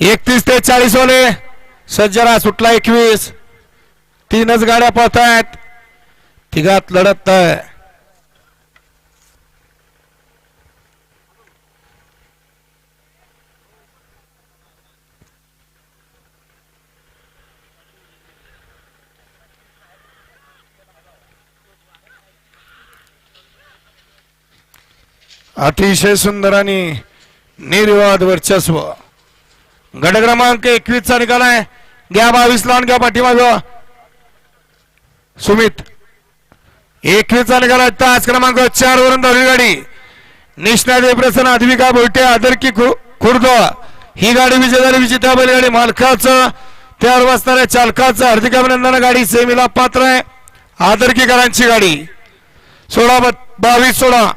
एकतीस ते चाळीस वाले सज्जरा सुटला एकवीस. तीनच गाड्या पळत आहेत तिघात लढत आहे. अतिशय सुंदर आणि निर्वाद वर्चस्व. गट क्रमांक एकवीस चा निकाल आहे. घ्या बावीस लावून घ्या पाठीमाग. सुमित. एकवीस चा निकाल आहे. तास क्रमांक चार वरून दहावी गाडी. निष्णा देवप्रसन्न अद्विका बोलटे आदरकी खु- खुर्द. ही गाडी विजेदारी झाली बैलगाडी मालकाचं. त्यावर बसणाऱ्या चालकाचं हार्दिक अभिनंदन. गाडी सेमीला पात्र आहे. आदरकीकरांची गाडी. सोळा ब- बावीस सोळा.